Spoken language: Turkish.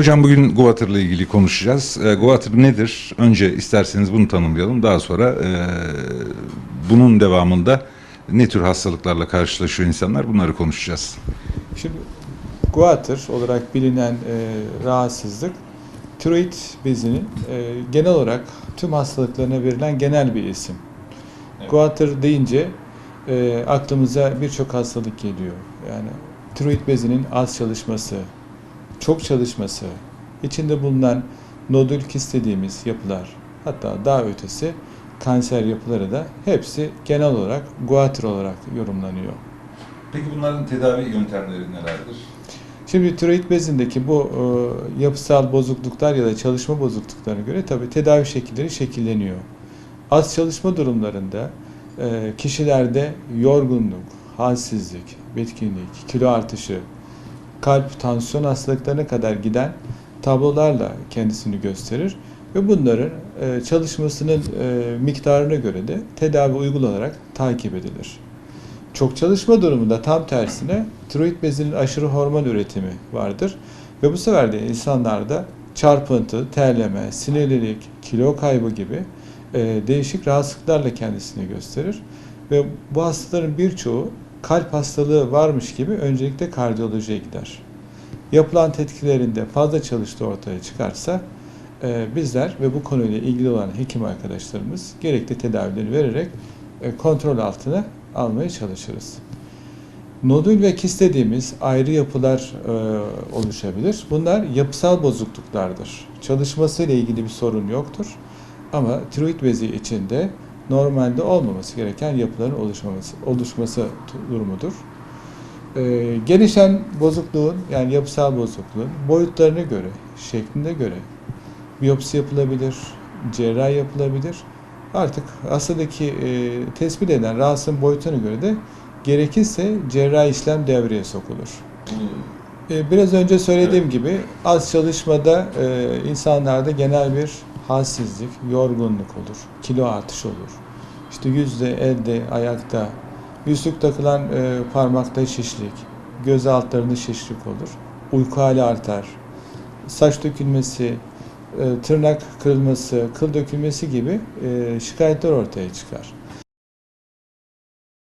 Hocam bugün Guatr ile ilgili konuşacağız. E, Guatr nedir? Önce isterseniz bunu tanımlayalım. Daha sonra e, bunun devamında ne tür hastalıklarla karşılaşıyor insanlar bunları konuşacağız. Şimdi guatr olarak bilinen e, rahatsızlık tiroid bezinin e, genel olarak tüm hastalıklarına verilen genel bir isim. Evet. Guatr deyince e, aklımıza birçok hastalık geliyor. Yani tiroid bezinin az çalışması, çok çalışması, içinde bulunan nodül kist dediğimiz yapılar, hatta daha ötesi kanser yapıları da hepsi genel olarak guatr olarak yorumlanıyor. Peki bunların tedavi yöntemleri nelerdir? Şimdi tiroid bezindeki bu e, yapısal bozukluklar ya da çalışma bozukluklarına göre tabii tedavi şekilleri şekilleniyor. Az çalışma durumlarında e, kişilerde yorgunluk, halsizlik, bitkinlik, kilo artışı, kalp, tansiyon hastalıklarına kadar giden tablolarla kendisini gösterir ve bunların e, çalışmasının e, miktarına göre de tedavi uygulanarak takip edilir. Çok çalışma durumunda tam tersine tiroid bezinin aşırı hormon üretimi vardır. Ve bu sefer de insanlarda çarpıntı, terleme, sinirlilik, kilo kaybı gibi e, değişik rahatsızlıklarla kendisini gösterir. Ve bu hastaların birçoğu kalp hastalığı varmış gibi öncelikle kardiyolojiye gider. Yapılan tetkilerinde fazla çalıştığı ortaya çıkarsa e, bizler ve bu konuyla ilgili olan hekim arkadaşlarımız gerekli tedavileri vererek e, kontrol altına almaya çalışırız. Nodül ve kist dediğimiz ayrı yapılar e, oluşabilir. Bunlar yapısal bozukluklardır. Çalışması ile ilgili bir sorun yoktur. Ama tiroid bezi içinde normalde olmaması gereken yapıların oluşmaması, oluşması durumudur. E, gelişen bozukluğun yani yapısal bozukluğun boyutlarına göre, şekline göre biyopsi yapılabilir, cerrahi yapılabilir. Artık hastadaki e, tespit edilen rahatsızlığın boyutuna göre de gerekirse cerrahi işlem devreye sokulur. E, biraz önce söylediğim gibi az çalışmada e, insanlarda genel bir halsizlik, yorgunluk olur, kilo artış olur. İşte yüzde, elde, ayakta, yüzlük takılan e, parmakta şişlik, göz altlarında şişlik olur, uyku hali artar, saç dökülmesi, e, tırnak kırılması, kıl dökülmesi gibi e, şikayetler ortaya çıkar.